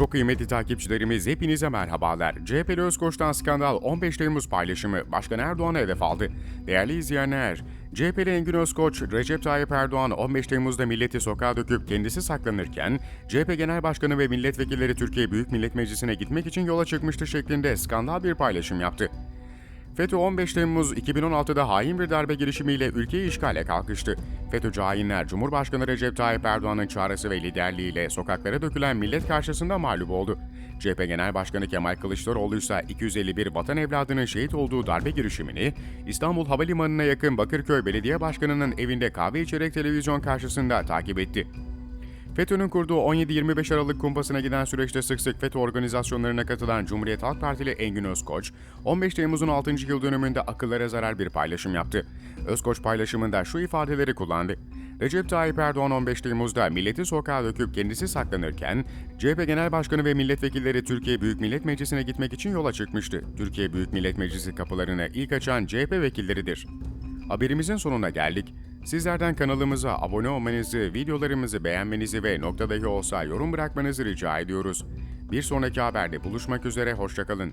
Çok kıymetli takipçilerimiz hepinize merhabalar. CHP'li Özkoç'tan skandal 15 Temmuz paylaşımı Başkan Erdoğan'a hedef aldı. Değerli izleyenler, CHP'li Engin Özkoç, Recep Tayyip Erdoğan 15 Temmuz'da milleti sokağa döküp kendisi saklanırken, CHP Genel Başkanı ve milletvekilleri Türkiye Büyük Millet Meclisi'ne gitmek için yola çıkmıştı şeklinde skandal bir paylaşım yaptı. FETÖ 15 Temmuz 2016'da hain bir darbe girişimiyle ülkeyi işgale kalkıştı. FETÖ'cü hainler Cumhurbaşkanı Recep Tayyip Erdoğan'ın çağrısı ve liderliğiyle sokaklara dökülen millet karşısında mağlup oldu. CHP Genel Başkanı Kemal Kılıçdaroğlu ise 251 vatan evladının şehit olduğu darbe girişimini İstanbul Havalimanı'na yakın Bakırköy Belediye Başkanı'nın evinde kahve içerek televizyon karşısında takip etti. FETÖ'nün kurduğu 17-25 Aralık kumpasına giden süreçte sık sık FETÖ organizasyonlarına katılan Cumhuriyet Halk Partili Engin Özkoç, 15 Temmuz'un 6. yıl dönümünde akıllara zarar bir paylaşım yaptı. Özkoç paylaşımında şu ifadeleri kullandı. Recep Tayyip Erdoğan 15 Temmuz'da milleti sokağa döküp kendisi saklanırken, CHP Genel Başkanı ve milletvekilleri Türkiye Büyük Millet Meclisi'ne gitmek için yola çıkmıştı. Türkiye Büyük Millet Meclisi kapılarını ilk açan CHP vekilleridir. Haberimizin sonuna geldik. Sizlerden kanalımıza abone olmanızı, videolarımızı beğenmenizi ve nokta dahi olsa yorum bırakmanızı rica ediyoruz. Bir sonraki haberde buluşmak üzere, hoşçakalın.